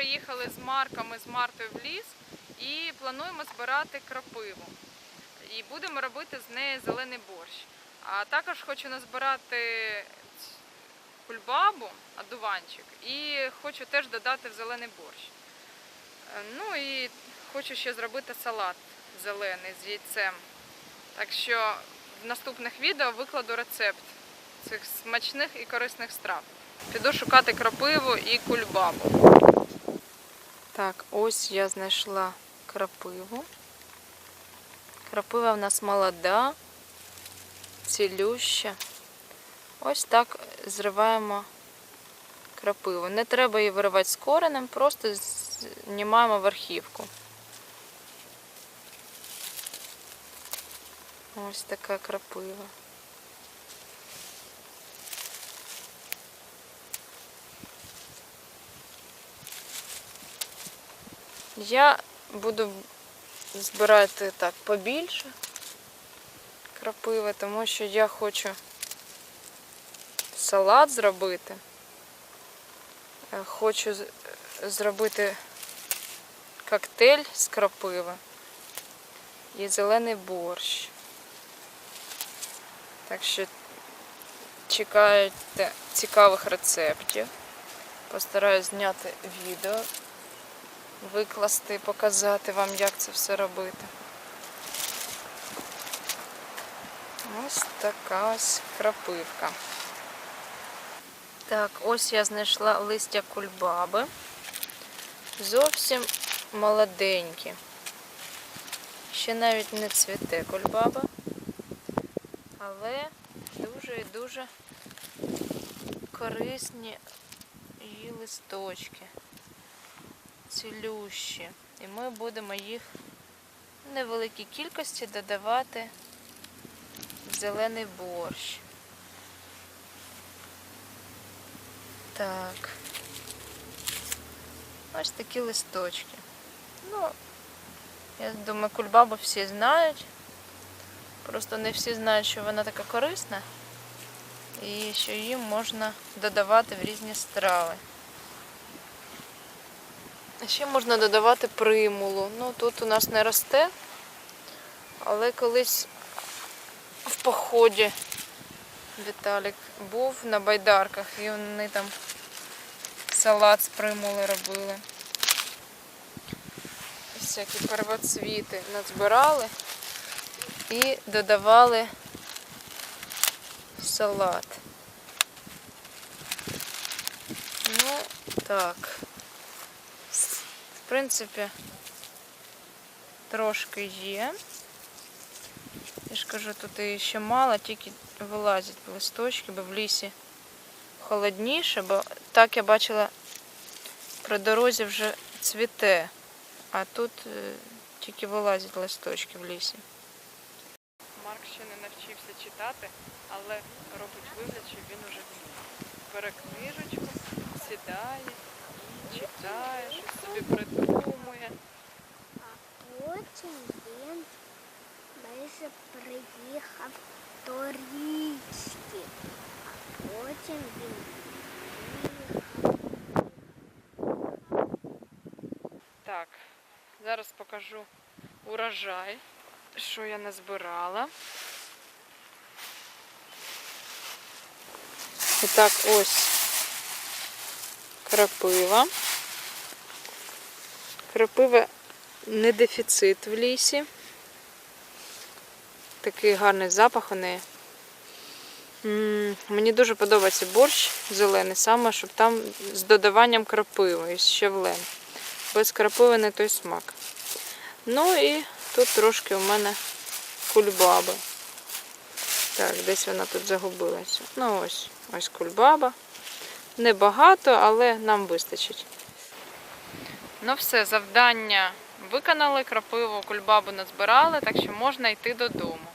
приїхали з Марками, з Мартою в ліс і плануємо збирати крапиву. І будемо робити з неї зелений борщ. А також хочу назбирати кульбабу, одуванчик, і хочу теж додати в зелений борщ. Е, Ну і хочу ще зробити салат зелений з яйцем. Так що в наступних відео викладу рецепт цих смачних і корисних страв. Піду шукати крапиву і кульбабу. Так, ось я знайшла крапиву. Крапива в нас молода, цілюща. Ось так зриваємо крапиву. Не треба її виривати з коренем, просто знімаємо верхівку. Ось така крапива. Я буду збирати так побільше крапиви, тому що я хочу салат зробити. Е, Хочу зробити коктейль з крапиви і зелений борщ. Так що чекайте цікавих рецептів. Постараюсь зняти відео, викласти, показати вам, як це все робити. Ось така ось крапивка. Так, ось я знайшла листя кульбаби. Зовсім молоденькі. Ще навіть не цвіте кульбаба, але дуже і дуже корисні її листочки, цілющі. І ми будемо їх в невеликій кількості додавати в зелений борщ. Так. Ось такі листочки. Ну, я думаю, кульбабу всі знають. Просто не всі знають, що вона така корисна і що її можна додавати в різні страви. Ще можна додавати примулу. Ну, тут у нас не росте, але колись в поході Віталік був на байдарках і вони там салат з примули робили. Всякі первоцвіти назбирали і додавали салат. Ну, так. Принципі, трошки є. Я ж кажу, тут і ще мало, тільки вилазять листочки, бо в лісі холодніше, бо так я бачила при дорозі вже цвіте, а тут е, тільки вилазять листочки в лісі. Марк ще не навчився читати, але робить вигляд, що він уже вміє. Бере книжечку, сідає читає, щось собі придумує. А потім він майже приїхав до річки. А потім він приїхав. Так, зараз покажу урожай, що я назбирала. І так, ось Крапива. Крапива не дефіцит в лісі. Такий гарний запах у неї. Мені дуже подобається борщ зелений, саме щоб там з додаванням крапиви і щавлем. Без крапиви не той смак. Ну і тут трошки у мене кульбаби. Так, десь вона тут загубилася. Ну ось, ось кульбаба. Небагато, але нам вистачить. Ну все, завдання виконали, крапиву кульбабу назбирали, так що можна йти додому.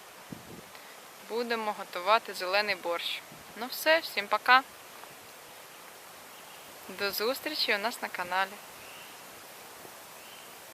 Будемо готувати зелений борщ. Ну все, всім пока. До зустрічі у нас на каналі.